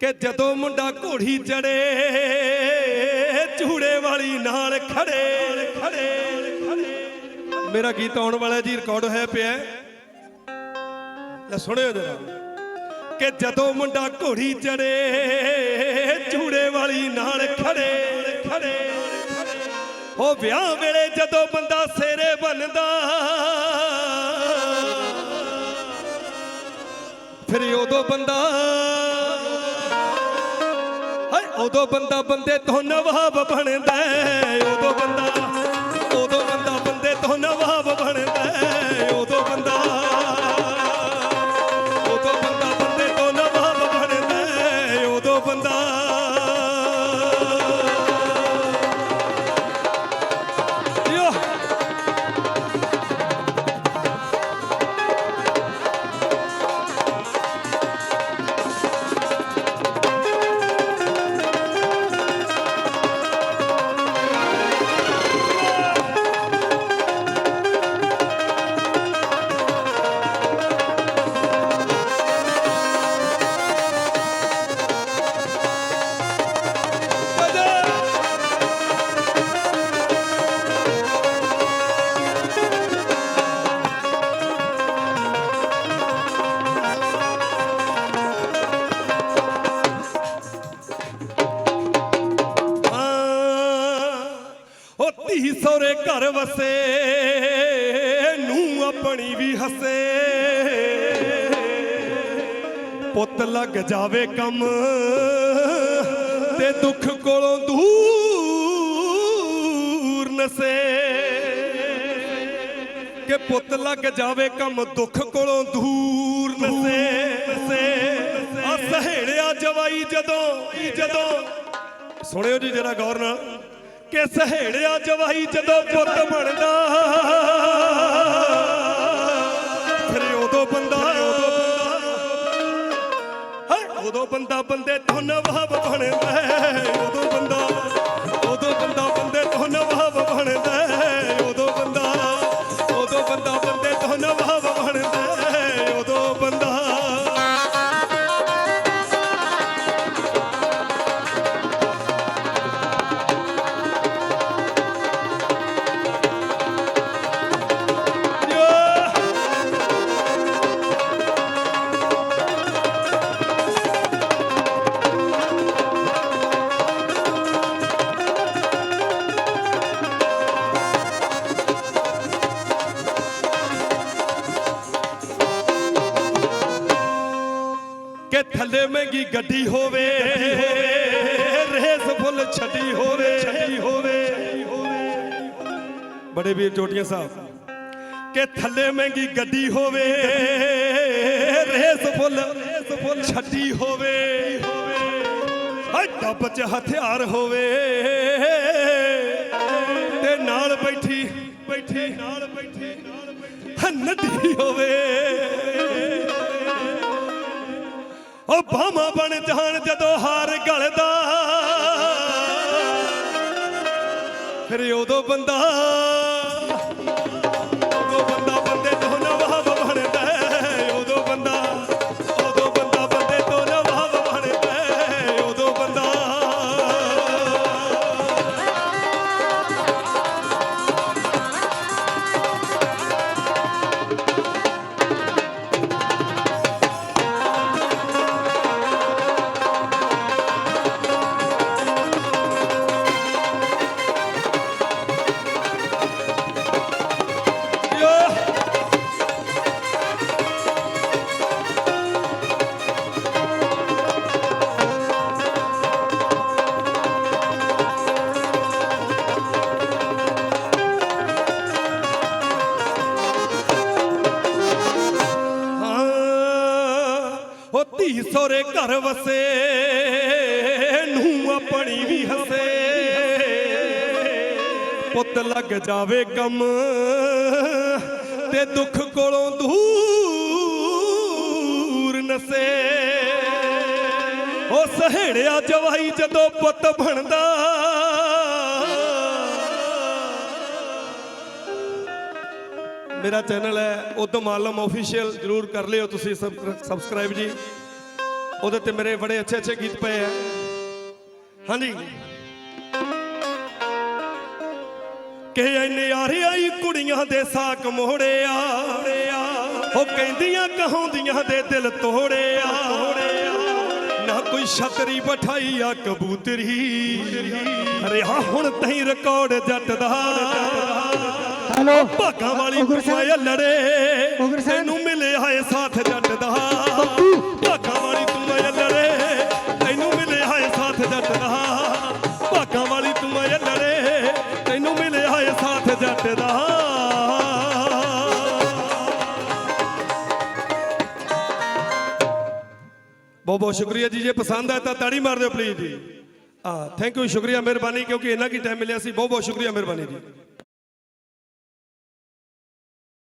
ਕਿ ਜਦੋਂ ਮੁੰਡਾ ਘੋੜੀ ਚੜੇ, ਝੂੜੇ ਵਾਲੀ ਨਾਲ ਖੜੇ। ਖੜੇ ਮੇਰਾ ਗੀਤ ਆਉਣ ਵਾਲਾ ਜੀ ਰਿਕਾਰਡ ਹੋਇਆ ਪਿਆ। ਹੈ। ਲੈ ਸੁਣਿਓ ਜਰਾ। ਕਿ ਜਦੋਂ ਮੁੰਡਾ ਘੋੜੀ ਚੜੇ, ਝੂੜੇ ਵਾਲੀ ਨਾਲ ਖੜੇ। ਖੜੇ ਉਹ ਵਿਆਹ ਵੇਲੇ ਜਦੋਂ ਬੰਦਾ ਸੇਰੇ ਬਣਦਾ ਫਿਰ ਉਦੋਂ ਬੰਦਾ ਉਦੋਂ ਬੰਦਾ ਬੰਦੇ ਤੋਂ ਨਵਾਬ ਬਣਦਾ ਉਦੋਂ ਬੰਦਾ ਘਰ ਵਸੇ ਨੂੰ ਆਪਣੀ ਵੀ ਹੱਸੇ। ਪੁੱਤ ਲੱਗ ਜਾਵੇ ਕੰਮ ਤੇ ਦੁੱਖ ਕੋਲੋਂ ਦੂਰ ਨਸੇ। ਕਿ ਪੁੱਤ ਲੱਗ ਜਾਵੇ ਕੰਮ ਦੁੱਖ ਕੋਲੋਂ ਦੂਰ ਨਸੇ। ਆ ਸਹੇੜਿਆ ਜਵਾਈ ਜਦੋਂ ਜਦੋਂ। ਸੁਣਿਓ ਜੀ ਜਰਾ ਗੌਰ ਨਾਲ। ਕਿ ਸਹੇੜਿਆ ਜਵਾਈ ਜਦੋਂ ਪੁੱਤ ਬਣਦਾ, ਫਿਰ ਉਦੋਂ ਬੰਦਾ ਉਦੋਂ ਬੰਦਾ ਬੰਦੇ ਤੋਂ ਨਵਾਬ ਬਣਦਾ, ਉਦੋਂ ਬੰਦਾ ਉਦੋਂ ਬੰਦਾ ਬੰਦੇ ਤੋਂ ਨਵਾਬ ਬਣਦਾ। ਕਿ ਥੱਲੇ ਮਹਿੰਗੀ ਗੱਡੀ ਹੋਵੇ। ਰੇਸ ਫੁੱਲ ਛੱਡੀ ਹੋਵੇ। ਛੱਡੀ ਹੋਵੇ ਬੜੇ ਵੀਰ ਚੋਟੀਆਂ ਸਾਹਿਬ, ਕਿ ਥੱਲੇ ਮਹਿੰਗੀ ਗੱਡੀ ਹੋਵੇ। ਰੇਸ ਫੁੱਲ ਫੁੱਲ ਛੱਡੀ ਹੋਵੇ। ਹਾਏ, ਡੱਬ 'ਚ ਹਥਿਆਰ ਹੋਵੇ। ਤੇ ਨਾਲ ਬੈਠੀ ਬੈਠੀ, ਨਾਲ ਬੈਠੀ ਨਾਲ ਬੈਠੀ ਨੱਡੀ ਹੋਵੇ। ਉਹ ਬਾਹਾਂ ਬਣ ਜਾਣ ਜਦੋਂ ਹਾਰ ਗਲਦਾ। ਫਿਰ ਉਦੋਂ ਬੰਦਾ ਧੀ ਸੋਰੇ ਘਰ ਵਸੇ ਨੂੰ ਆਪਣੀ ਵੀ ਹੱਸੇ। ਪੁੱਤ ਲੱਗ ਜਾਵੇ ਕੰਮ ਤੇ ਦੁੱਖ ਕੋਲੋਂ ਦੂਰ ਨਸੇ। ਉਹ ਸਹੇੜਿਆ ਜਵਾਈ ਜਦੋਂ ਪੁੱਤ ਬਣਦਾ, ਮੇਰਾ ਚੈਨਲ ਹੈ ਉਦਮ ਆਲਮ ਆਫੀਸ਼ੀਅਲ ਜਰੂਰ ਕਰ ਲਿਓ ਤੁਸੀਂ ਸਬਸਕ੍ਰਾਈਬ ਜੀ। ਉਹਦੇ ਤੇ ਮੇਰੇ ਬੜੇ ਅੱਛੇ ਅੱਛੇ ਗੀਤ ਪਏ ਆ। ਹਾਂਜੀ। ਕਿ ਇੰਨੇ ਆਰੇ ਆਈ ਕੁੜੀਆਂ ਦੇ ਸਾਕ ਮੋੜਿਆ। ਉਹ ਕਹਿੰਦੀਆਂ ਕਹਾਉਂਦੀਆਂ ਦੇ ਦਿਲ ਤੋੜਿਆ। ਨਾ ਕੋਈ ਛਤਰੀ ਬਿਠਾਈ ਆ ਕਬੂਤਰੀ। ਅਰੇ ਹਾਂ ਹੁਣ ਤਹੀਂ ਰਿਕਾਰਡ ਜੱਟ ਦਾ ਹੈਲੋ ਭਾਗਾਂ ਵਾਲੀ। ਐ ਲੜੇ। ਤੈਨੂੰ ਮਿਲਿਆ ਏ ਸਾਥ ਜੱਟ ਦਾ ਸਾਥ ਜੱਟ ਭਾਗਾਂ ਵਾਲੀ ਤੂੰ ਐ ਲੜੇ, ਤੈਨੂੰ ਮਿਲਿਆ ਏ ਸਾਥ ਜੱਟ ਬਹੁਤ ਬਹੁਤ ਸ਼ੁਕਰੀਆ ਜੀ, ਜੇ ਪਸੰਦ ਆਇਆ ਤਾਂ ਤਾੜੀ ਮਾਰ ਦਿਓ ਪਲੀਜ਼ ਜੀ। ਆ ਥੈਂਕ ਯੂ ਸ਼ੁਕਰੀਆ, ਮਿਹਰਬਾਨੀ, ਕਿਉਂਕਿ ਇੰਨਾ ਕੀ ਟਾਈਮ ਮਿਲਿਆ ਸੀ। ਬਹੁਤ ਬਹੁਤ ਸ਼ੁਕਰੀਆ, ਮਿਹਰਬਾਨੀ ਜੀ।